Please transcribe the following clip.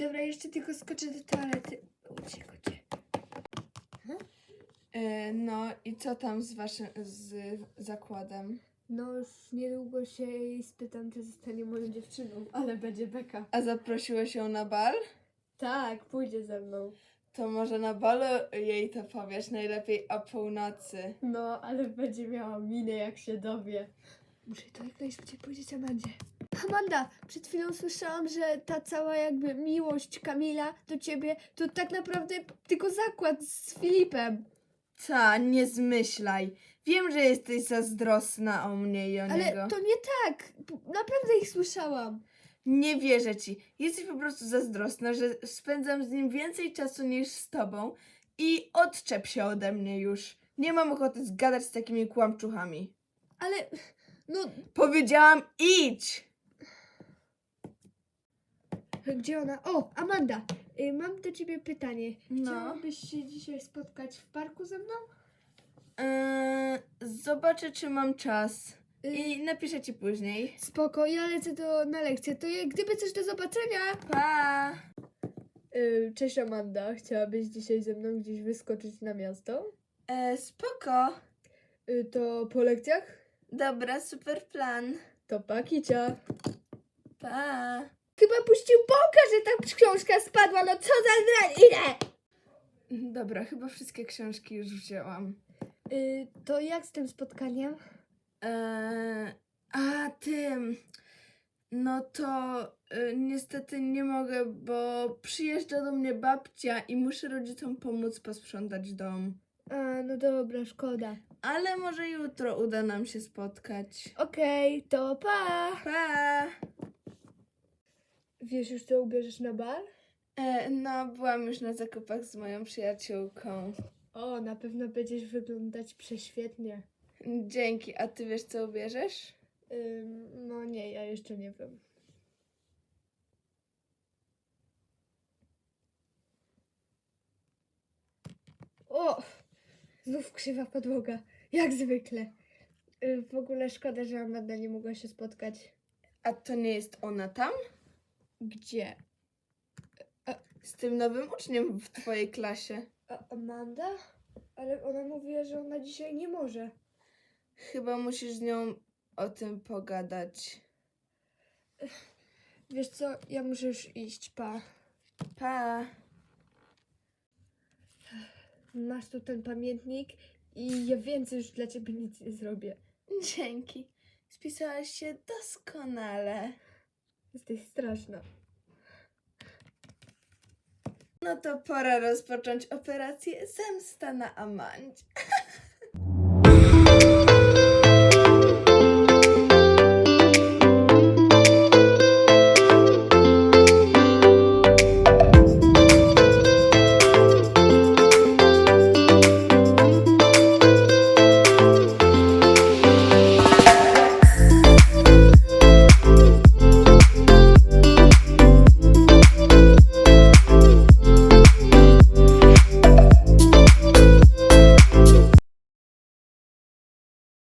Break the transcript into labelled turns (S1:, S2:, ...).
S1: Dobra, jeszcze tylko skoczę do toalety. Uciekajcie. E, No i co tam z waszym z zakładem?
S2: No już niedługo się jej spytam, czy zostanie moją dziewczyną, ale będzie beka.
S1: A zaprosiłeś ją na bal?
S2: Tak, pójdzie ze mną.
S1: To może na balu jej to powiesz, najlepiej o północy.
S2: No, ale będzie miała minę, jak się dowie. Muszę to jak najszybciej powiedzieć Amandzie. Amanda, przed chwilą słyszałam, że ta cała jakby miłość Kamila do ciebie to tak naprawdę tylko zakład z Filipem.
S1: Ta, nie zmyślaj. Wiem, że jesteś zazdrosna o mnie i o
S2: Ale
S1: niego.
S2: to nie tak. Naprawdę ich słyszałam.
S1: Nie wierzę ci. Jesteś po prostu zazdrosna, że spędzam z nim więcej czasu niż z tobą i odczep się ode mnie już. Nie mam ochoty zgadać z takimi kłamczuchami.
S2: Ale no,
S1: Powiedziałam idź!
S2: Gdzie ona? O, Amanda, y, mam do ciebie pytanie.
S1: No.
S2: Chciałabyś się dzisiaj spotkać w parku ze mną?
S1: Eee, zobaczę, czy mam czas.
S2: Y,
S1: I napiszę ci później.
S2: Spoko, ja lecę do, na lekcję. To je, gdyby coś do zobaczenia.
S1: Pa!
S2: Y, cześć Amanda, chciałabyś dzisiaj ze mną gdzieś wyskoczyć na miasto?
S1: E, spoko.
S2: Y, to po lekcjach?
S1: Dobra, super plan.
S2: To pakicia.
S1: Pa!
S2: Chyba puścił bąka, że ta książka spadła, no co za ile?
S1: Dobra, chyba wszystkie książki już wzięłam.
S2: Y, to jak z tym spotkaniem?
S1: Eee, a tym. No to y, niestety nie mogę, bo przyjeżdża do mnie babcia i muszę rodzicom pomóc posprzątać dom.
S2: A, no dobra, szkoda.
S1: Ale może jutro uda nam się spotkać.
S2: Okej, to pa!
S1: Pa!
S2: Wiesz już, co ubierzesz na bal?
S1: E, no, byłam już na zakupach z moją przyjaciółką.
S2: O, na pewno będziesz wyglądać prześwietnie.
S1: Dzięki, a ty wiesz co ubierzesz?
S2: Ym, no nie, ja jeszcze nie wiem. O! Znów krzywa podłoga, jak zwykle. W ogóle szkoda, że Amanda nie mogła się spotkać.
S1: A to nie jest ona tam?
S2: Gdzie?
S1: Z tym nowym uczniem w twojej klasie.
S2: A Amanda? Ale ona mówiła, że ona dzisiaj nie może.
S1: Chyba musisz z nią o tym pogadać.
S2: Wiesz co, ja muszę już iść, pa.
S1: Pa!
S2: Masz tu ten pamiętnik i ja więcej już dla ciebie nic nie zrobię.
S1: Dzięki. Spisałaś się doskonale.
S2: Jesteś straszna.
S1: No to pora rozpocząć operację Zemsta na Amandzie.